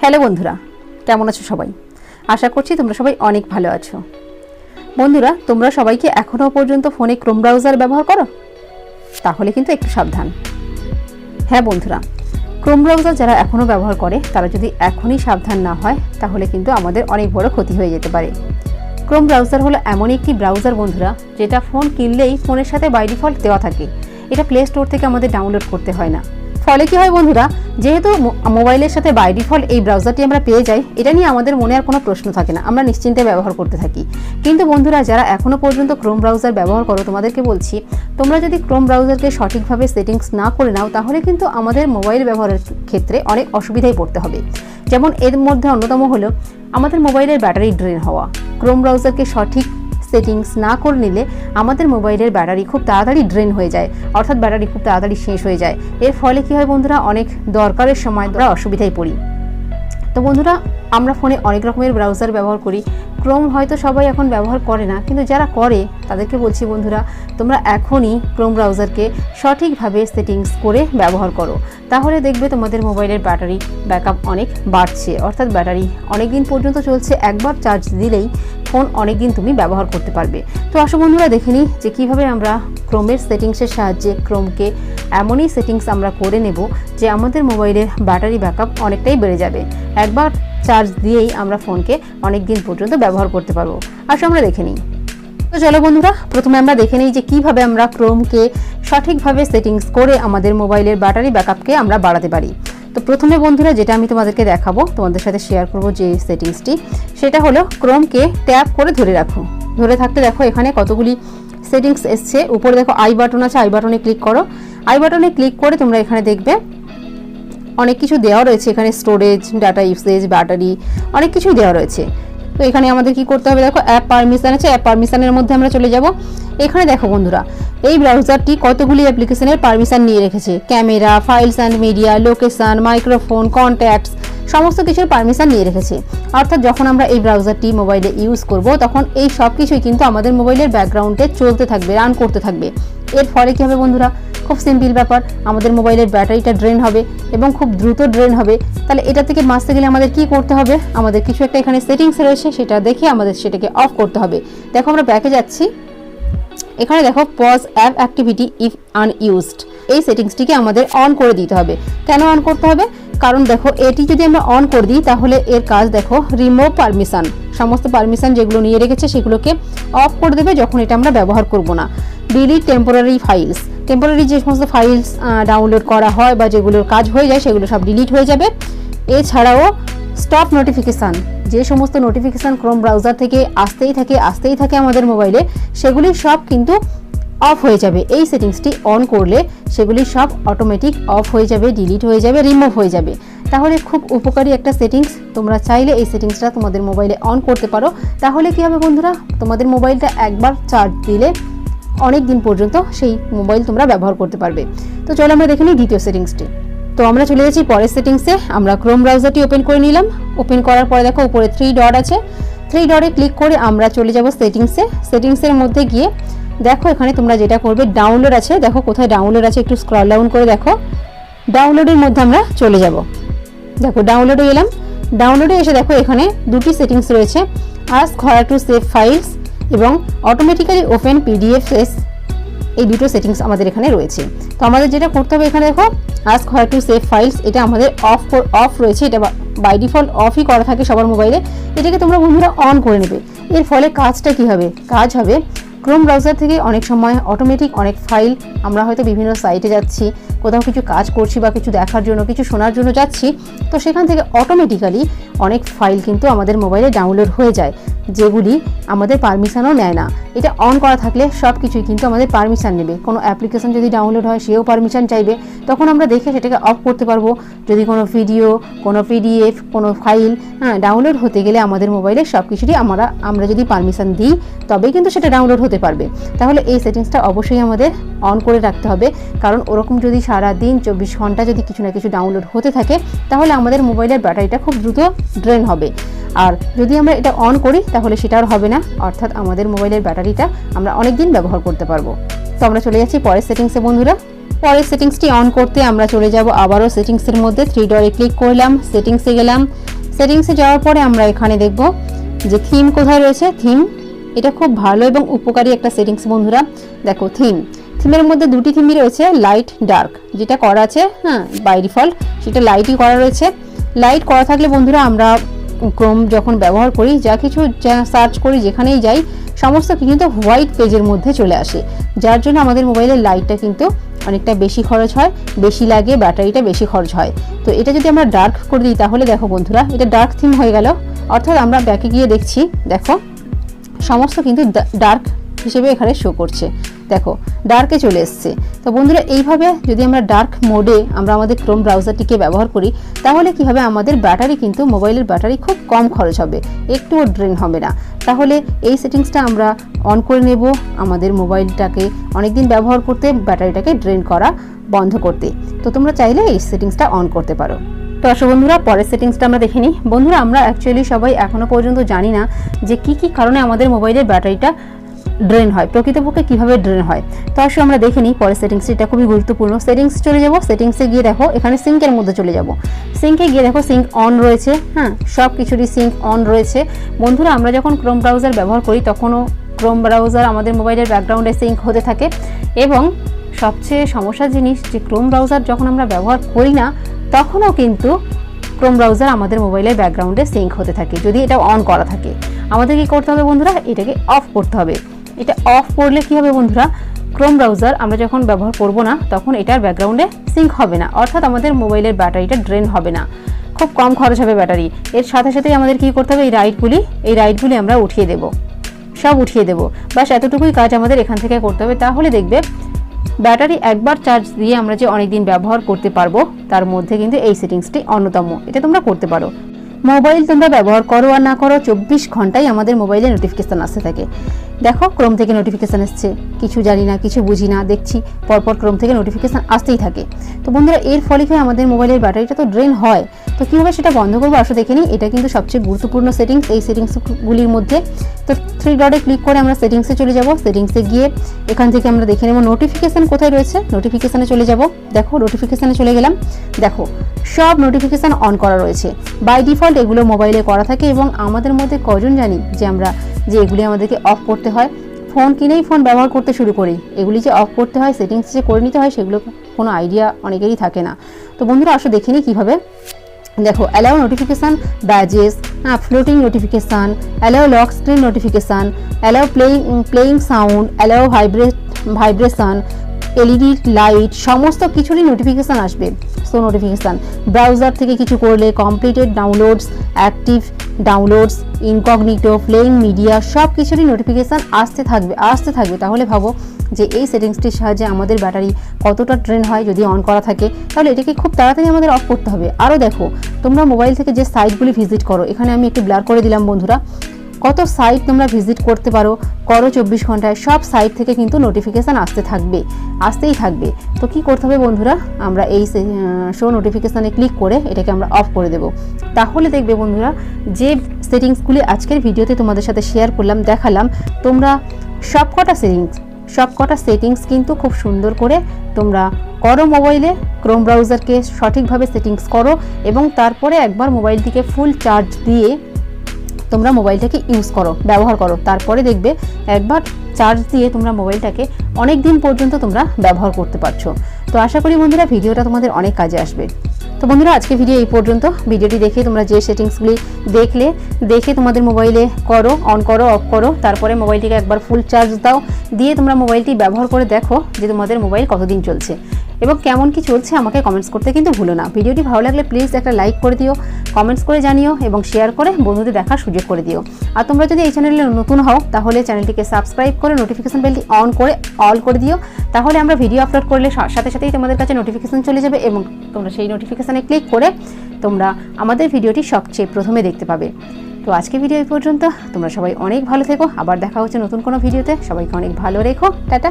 Hello বন্ধুরা, কেমন আছো সবাই? আশা করছি তোমরা সবাই অনেক ভালো আছো। বন্ধুরা, তোমরা সবাইকে এখনও পর্যন্ত ফোনে ক্রোম ব্রাউজার ব্যবহার করো? তাহলে কিন্তু একটু সাবধান। হ্যাঁ বন্ধুরা, ক্রোম ব্রাউজার যারা এখনও ব্যবহার করে, তারা যদি এখনই সাবধান না হয়, তাহলে কিন্তু আমাদের অনেক বড় ক্ষতি হয়ে যেতে পারে। ক্রোম ব্রাউজার হলো এমন একটি ব্রাউজার বন্ধুরা, যেটা ফোন কিনলেই ফোনের সাথে বাই ডিফল্ট দেওয়া থাকে। এটা প্লে স্টোর থেকে আমাদের ডাউনলোড করতে হয় না। ফলে কি হয় বন্ধুরা, যেহেতু মোবাইলের সাথে বাই ডিফল্ট এই ব্রাউজারটি আমরা পেয়ে যাই, এটা নিয়ে আমাদের মনে আর কোনো প্রশ্ন থাকে না, আমরা নিশ্চিন্তে ব্যবহার করতে থাকি। কিন্তু বন্ধুরা, যারা এখনও পর্যন্ত ক্রোম ব্রাউজার ব্যবহার করো, তোমাদেরকে বলছি, তোমরা যদি ক্রোম ব্রাউজারকে সঠিকভাবে সেটিংস না করে নাও, তাহলে কিন্তু আমাদের মোবাইল ব্যবহারের ক্ষেত্রে অনেক অসুবিধায় পড়তে হবে। যেমন এর মধ্যে অন্যতম হলো, আমাদের মোবাইলের ব্যাটারি ড্রেন হওয়া। ক্রোম ব্রাউজারকে সঠিক সেটিংস না করে নিলে আমাদের মোবাইলের ব্যাটারি খুব তাড়াতাড়ি ড্রেন হয়ে যায়। অর্থাৎ ব্যাটারি খুব তাড়াতাড়ি শেষ হয়ে যায়। এর ফলে কী হয় বন্ধুরা? অনেক দরকারের সময় আমরা অসুবিধায় পড়ি। তো বন্ধুরা আমরা ফোনে অনেক রকমের ব্রাউজার ব্যবহার করি। ক্রোম হয়তো সবাই এখন ব্যবহার করে না, কিন্তু যারা করে, তাদেরকে বলছি বন্ধুরা, তোমরা এখনই ক্রোম ব্রাউজারকে সঠিকভাবে সেটিংস করে ব্যবহার করো। তাহলে দেখবে তোমাদের মোবাইলের ব্যাটারি ব্যাকআপ অনেক বাড়ছে। অর্থাৎ ব্যাটারি অনেক দিন পর্যন্ত চলছে, একবার চার্জ দিলেই ফোন অনেক দিন তুমি ব্যবহার করতে পারবে। তো আসো বন্ধুরা, দেখে নিই যে কীভাবে আমরা ক্রোমের সেটিংসের সাহায্যে ক্রোমকে এমনই সেটিংস আমরা করে নেব যে আমাদের মোবাইলের ব্যাটারি ব্যাকআপ অনেকটাই বেড়ে যাবে। একবার চার্জ দিয়েই আমরা ফোনকে অনেক দিন পর্যন্ত ব্যবহার করতে পারব। আসো আমরা দেখে নিই। তো চলো বন্ধুরা, প্রথমে আমরা দেখে নিই যে কীভাবে আমরা ক্রোমকে সঠিকভাবে সেটিংস করে আমাদের মোবাইলের ব্যাটারি ব্যাকআপকে আমরা বাড়াতে পারি। তো প্রথমে বন্ধুরা, যেটা আমি তোমাদেরকে দেখাবো, তোমাদের সাথে শেয়ার করব যে সেটিংসটি সেটা হলো ক্রোমকে ট্যাপ করে ধরে রাখো। ধরে থাকতে দেখো এখানে কতগুলি সেটিংস এসছে। উপরে দেখো আই বাটন আছে আই বাটনে ক্লিক করো। আই বাটনে ক্লিক করে তোমরা এখানে দেখবে অনেক কিছু দেওয়া রয়েছে। এখানে স্টোরেজ ডাটা ইউসেজ ব্যাটারি অনেক কিছুই দেওয়া রয়েছে। তো এখানে আমাদের কি করতে হবে দেখো অ্যাপ পারমিশন আছে। অ্যাপ পারমিশনের মধ্যে আমরা চলে যাব। এখানে দেখো বন্ধুরা, এই ব্রাউজারটি কতগুলি অ্যাপ্লিকেশনের পারমিশন নিয়ে রেখেছে? Camera files and media location microphone contacts সমস্ত কিছুর পারমিশন নিয়ে রেখেছে। অর্থাৎ যখন আমরা এই ব্রাউজারটি মোবাইলে ইউজ করব, তখন এই সব কিছুই কিন্তু আমাদের মোবাইলের ব্যাকগ্রাউন্ডে চলতে থাকবে রান করতে থাকবে। এর ফলে কী হবে বন্ধুরা? খুব সিম্পল ব্যাপার, আমাদের মোবাইলের ব্যাটারিটা ড্রেন হবে এবং খুব দ্রুত ড্রেন হবে। তাহলে এটা থেকে বাঁচতে গেলে আমাদের কি করতে হবে? আমাদের কিছু একটা এখানে সেটিংস রয়েছে, সেটা দেখে আমাদের সেটাকে অফ করতে হবে। দেখো আমরা ব্যাকে যাচ্ছি। এখানে দেখো pause app activity if unused এই সেটিংসটিকে আমাদের অন করে দিতে হবে। কেন অন করতে হবে? কারণ দেখো এটি যদি আমরা অন করে দিই, তাহলে এর কাজ দেখো রিমুভ পারমিশন সমস্ত পারমিশন যেগুলো নিয়ে রেখেছে, সেগুলোকে অফ করে দেবে যখন এটা আমরা ব্যবহার করব না। ডিলিট টেম্পোরারি ফাইলস টেম্পোরারি যে সমস্ত ফাইলস ডাউনলোড করা হয় বা যেগুলোর কাজ হয়ে যায়, সেগুলো সব ডিলিট হয়ে যাবে। এছাড়াও স্টপ নোটিফিকেশান যে সমস্ত নোটিফিকেশান ক্রোম ব্রাউজার থেকে আসতেই থাকে আসতেই থাকে আমাদের মোবাইলে সেগুলি সব কিন্তু অফ হয়ে যাবে। এই সেটিংসটি অন করলে সেগুলি সব অটোমেটিক অফ হয়ে যাবে ডিলিট হয়ে যাবে রিমুভ হয়ে যাবে। তাহলে খুব উপকারী একটা সেটিংস তোমরা চাইলে এই সেটিংসটা তোমাদের মোবাইলে অন করতে পারো। তাহলে কী হবে বন্ধুরা? তোমাদের মোবাইলটা একবার চার্জ দিলে অনেক দিন পর্যন্ত সেই মোবাইল তোমরা ব্যবহার করতে পারবে। তো চলো আমরা দেখে নিই দ্বিতীয় সেটিংসটি। তো আমরা চলে যাচ্ছি পরের সেটিংসে। আমরা ক্রোম ব্রাউজারটি ওপেন করে নিলাম। ওপেন করার পরে দেখো উপরে থ্রি ডট আছে। থ্রি ডটে ক্লিক করে আমরা চলে যাব সেটিংসে। সেটিংসের মধ্যে গিয়ে দেখো এখানে তোমরা যেটা করবে ডাউনলোড আছে। দেখো কোথায় ডাউনলোড আছে, একটু স্ক্রল ডাউন করে দেখো। ডাউনলোডের মধ্যে আমরা চলে যাব। দেখো ডাউনলোডে এলাম। ডাউনলোডে এসে দেখো এখানে দুটি সেটিংস রয়েছে। আস খরা টু সেভ ফাইলস এবং অটোমেটিক্যালি ওপেন পিডিএফএস এই দুটো সেটিংস আমাদের এখানে রয়েছে। তো আমাদের যেটা করতে হবে এখানে দেখো আস খরা টু সেভ ফাইলস এটা আমাদের অফ অফ রয়েছে, এটা বাই ডিফল্ট অফই করা থাকে সবার মোবাইলে এটাকে তোমরা বন্ধুরা অন করে নেবে। এর ফলে কাজটা কি হবে? কাজ হবে ক্রোম ব্রাউজার থেকে অনেক সময় অটোমেটিক অনেক ফাইল আমরা হয়তো বিভিন্ন সাইটে যাচ্ছি, কোথাও কিছু কাজ করছি বা কিছু দেখার জন্য, কিছু শোনার জন্য যাচ্ছি, তো সেখান থেকে অটোমেটিক্যালি অনেক ফাইল কিন্তু আমাদের মোবাইলে ডাউনলোড হয়ে যায়। যেগুলি আমাদের পারমিশনও নেয় না। এটা অন করা থাকলে সব কিছুই কিন্তু আমাদের পারমিশন নেবে। কোনো অ্যাপ্লিকেশন যদি ডাউনলোড হয়, সেও পারমিশন চাইবে। তখন আমরা দেখে সেটাকে অফ করতে পারব। যদি কোনো ভিডিও কোনো পিডিএফ কোনো ফাইল হ্যাঁ ডাউনলোড হতে গেলে আমাদের মোবাইলে সব কিছুরই আমরা আমরা যদি পারমিশন দিই, তবেই কিন্তু সেটা ডাউনলোড হতে পারবে। তাহলে এই সেটিংসটা অবশ্যই আমাদের অন করে রাখতে হবে। কারণ ওরকম যদি সারা দিন চব্বিশ ঘণ্টা যদি কিছু না কিছু ডাউনলোড হতে থাকে, তাহলে আমাদের মোবাইলের ব্যাটারিটা খুব দ্রুত ড্রেন হবে। আর যদি আমরা এটা অন করি, তাহলে সেটা আর হবে না। অর্থাৎ আমাদের মোবাইলের ব্যাটারিটা আমরা অনেক দিন ব্যবহার করতে পারব। তো আমরা চলে যাচ্ছি পরের সেটিংসে, বন্ধুরা। পরের সেটিংসটি অন করতে আমরা চলে যাব আবারও সেটিংসের মধ্যে। থ্রি ডরে ক্লিক করলাম, সেটিংসে গেলাম। সেটিংসে যাওয়ার পরে আমরা এখানে দেখব যে থিম কোথায় রয়েছে। থিম এটা খুব ভালো এবং উপকারী একটা সেটিংস, বন্ধুরা। দেখো থিম থিমের মধ্যে দুটি থিমই রয়েছে লাইট ডার্ক যেটা করা আছে হ্যাঁ বাই ডিফল্ট সেটা লাইটই করা রয়েছে। লাইট করা থাকলে, বন্ধুরা, আমরা ক্রোম যখন ব্যবহার করি, যা কিছু সার্চ করি, যেখানেই যাই, সমস্ত কিন্তু হোয়াইট পেজের মধ্যে চলে আসে। যার জন্য আমাদের মোবাইলের লাইটটা কিন্তু অনেকটা বেশি খরচ হয়, বেশি লাগে ব্যাটারিটা বেশি খরচ হয়। তো এটা যদি আমরা ডার্ক করে দিই, তাহলে দেখো বন্ধুরা, এটা ডার্ক থিম হয়ে গেল। অর্থাৎ আমরা ব্যাকে গিয়ে দেখছি, দেখো, সমস্ত কিন্তু ডার্ক হিসেবে এখানে শো করছে। দেখো ডার্কে চলে এসছে। তো বন্ধুরা, এইভাবে যদি আমরা ডার্ক মোডে আমরা আমাদের ক্রোম ব্রাউজারটিকে ব্যবহার করি, তাহলে কি হবে আমাদের ব্যাটারি কিন্তু মোবাইলের ব্যাটারি খুব কম খরচ হবে, একটুও ড্রেন হবে না। তাহলে এই সেটিংসটা আমরা অন করে নেব আমাদের মোবাইলটাকে অনেকদিন ব্যবহার করতে ব্যাটারিটাকে ড্রেন করা বন্ধ করতে। তো তোমরা চাইলে এই সেটিংসটা অন করতে পারো। তো আসো বন্ধুরা, পরের সেটিংসটা আমরা দেখে নিই। বন্ধুরা, আমরা অ্যাকচুয়ালি সবাই এখনও পর্যন্ত জানি না যে কি কি কারণে আমাদের মোবাইলের ব্যাটারিটা ড্রেন হয়। প্রকৃতপক্ষে কীভাবে ড্রেন হয়? তো আসলে আমরা দেখে নিই, পরের সেটিংস এটা খুবই গুরুত্বপূর্ণ। সেটিংস চলে যাব সেটিংসে গিয়ে দেখো, এখানে সিঙ্কের মধ্যে চলে যাব। সিঙ্কে গিয়ে দেখো সিঙ্ক অন রয়েছে হ্যাঁ? সব কিছুরই সিঙ্ক অন রয়েছে। বন্ধুরা, আমরা যখন ক্রোম ব্রাউজার ব্যবহার করি, তখনও ক্রোম ব্রাউজার আমাদের মোবাইলের ব্যাকগ্রাউন্ডে সিঙ্ক হতে থাকে। এবং সবচেয়ে সমস্যা জিনিস যে ক্রোম ব্রাউজার যখন আমরা ব্যবহার করি না, তখনও কিন্তু ক্রোম ব্রাউজার আমাদের মোবাইলের ব্যাকগ্রাউন্ডে সিঙ্ক হতে থাকে, যদি এটা অন করা থাকে। আমাদের কি করতে হবে বন্ধুরা? এটাকে অফ করতে হবে। এটা অফ করলে কি হবে বন্ধুরা? ক্রোম ব্রাউজার আমরা যখন ব্যবহার করব না, তখন এটার ব্যাকগ্রাউন্ডে সিঙ্ক হবে না। অর্থাৎ আমাদের মোবাইলের ব্যাটারিটা ড্রেন হবে না। খুব কম খরচ হবে ব্যাটারি। এর সাথে সাথেই আমাদের কি করতে হবে? এই রাইটগুলি এই রাইটগুলি আমরা উঠিয়ে দেব। সব উঠিয়ে দেব। বাস এতটুকুই কাজ আমাদের এখান থেকে করতে হবে। তাহলে দেখবে, ব্যাটারি একবার চার্জ দিয়ে আমরা যে অনেকদিন ব্যবহার করতে পারব, তার মধ্যে কিন্তু এই সেটিংসটি অন্যতম। এটা তোমরা করতে পারো। মোবাইল তোমরা ব্যবহার করো আর না করো, চব্বিশ ঘন্টায় আমাদের মোবাইলে নোটিফিকেশান আসতে থাকে। দেখো, ক্রোম থেকে নোটিফিকেশান এসছে। কিছু জানি না, কিছু বুঝি না, দেখছি, পরপর ক্রোম থেকে নোটিফিকেশান আসতেই থাকে। তো বন্ধুরা, এর ফলে কি আমাদের মোবাইলের ব্যাটারিটা তো ড্রেন হয়। তো কীভাবে সেটা বন্ধ করব? আসো দেখে নিই। এটা কিন্তু সবচেয়ে গুরুত্বপূর্ণ সেটিংস এই সেটিংসগুলির মধ্যে। তো থ্রি ডটে ক্লিক করে আমরা সেটিংসে চলে যাব। সেটিংসে গিয়ে এখান থেকে আমরা দেখে নেব নোটিফিকেশান কোথায় রয়েছে। নোটিফিকেশানে চলে যাব। দেখো নোটিফিকেশানে চলে গেলাম। দেখো, সব নোটিফিকেশান অন করা রয়েছে। বাই ডিফল্ট এগুলো মোবাইলে করা থাকে এবং আমাদের মধ্যে কজন জানি যে আমরা, যে এগুলি আমাদেরকে অফ করতে হয়। ফোন কিনেই ফোন ব্যবহার করতে শুরু করি। এগুলি যে অফ করতে হয় সেটিংস যে করে নিতে হয়, সেগুলো কোনো আইডিয়া অনেকেরই থাকে না। তো বন্ধুরা আসলে দেখিনি কীভাবে। দেখো অ্যালাউ নোটিফিকেশান ব্যাজেস হ্যাঁ floating notification allow lock screen notification allow playing playing sound allow vibrate vibration LED light সমস্ত কিছুরই নোটিফিকেশান আসবে। সো নোটিফিকেশান ব্রাউজার থেকে কিছু করলে completed downloads active downloads incognito playing media সব কিছুরই নোটিফিকেশান আসতে থাকবে আসতে থাকবে। তাহলে ভাবো যে এই সেটিংসটির সাহায্যে আমাদের ব্যাটারি কতটা ট্রেন হয়, যদি অন করা থাকে, তাহলে এটাকে খুব তাড়াতাড়ি আমাদের অফ করতে হবে। আরও দেখো, তোমরা মোবাইল থেকে যে সাইটগুলি ভিজিট করো, এখানে আমি একটু ব্লার করে দিলাম বন্ধুরা। কত সাইট তোমরা ভিজিট করতে পারো, করো চব্বিশ ঘন্টায়, সব সাইট থেকে কিন্তু নোটিফিকেশান আসতে থাকবে, আসতেই থাকবে। তো কি করতে হবে বন্ধুরা? আমরা এই শো নোটিফিকেশানে ক্লিক করে এটাকে আমরা অফ করে দেব। তাহলে দেখবে বন্ধুরা, যে সেটিংসগুলি আজকের ভিডিওতে তোমাদের সাথে শেয়ার করলাম, দেখালাম, তোমরা সব কটা সেটিংস সব কটা সেটিংস কিন্তু খুব সুন্দর করে তোমরা করো মোবাইলে ক্রোম ব্রাউজারকে সঠিকভাবে সেটিংস করো এবং তারপরে একবার মোবাইলটিকে ফুল চার্জ দিয়ে তোমরা মোবাইলটাকে ইউজ করো, ব্যবহার করো। তারপরে দেখবে একবার চার্জ দিয়ে তোমরা মোবাইলটাকে অনেক দিন পর্যন্ত তোমরা ব্যবহার করতে পারছ। তো আশা করি বন্ধুরা ভিডিওটা তোমাদের অনেক কাজে আসবে। তো বন্ধুরা আজকে ভিডিও এই পর্যন্ত। ভিডিওটি দেখে তোমরা যে সেটিংসগুলি দেখলে, দেখে তোমাদের মোবাইলে করো অন করো অফ করো, তারপরে মোবাইলটিকে একবার ফুল চার্জ দাও। দিয়ে তোমরা মোবাইলটি ব্যবহার করে দেখো যে তোমাদের মোবাইল কতদিন চলছে। এবং কেমন কি চলছে আমাকে কমেন্টস করতে কিন্তু ভুলো না। ভিডিওটি ভালো লাগলে প্লিজ একটা লাইক করে দিও কমেন্টস করে জানিও এবং শেয়ার করে বন্ধুদের দেখার সুযোগ করে দিও। আর তোমরা যদি এই চ্যানেলে নতুন হও, তাহলে চ্যানেলটিকে সাবস্ক্রাইব করে নোটিফিকেশন বেলটি অন করে অল করে দিও। তাহলে আমরা ভিডিও আপলোড করলে সাথে সাথেই তোমাদের কাছে নোটিফিকেশন চলে যাবে এবং তোমরা সেই নোটিফিকেশানে ক্লিক করে তোমরা আমাদের ভিডিওটি সবচেয়ে প্রথমে দেখতে পাবে। তো আজকে ভিডিও এই পর্যন্ত। তোমরা সবাই অনেক ভালো থেকো। আবার দেখা হচ্ছে নতুন কোনো ভিডিওতে সবাইকে অনেক ভালো রেখো। টাটা।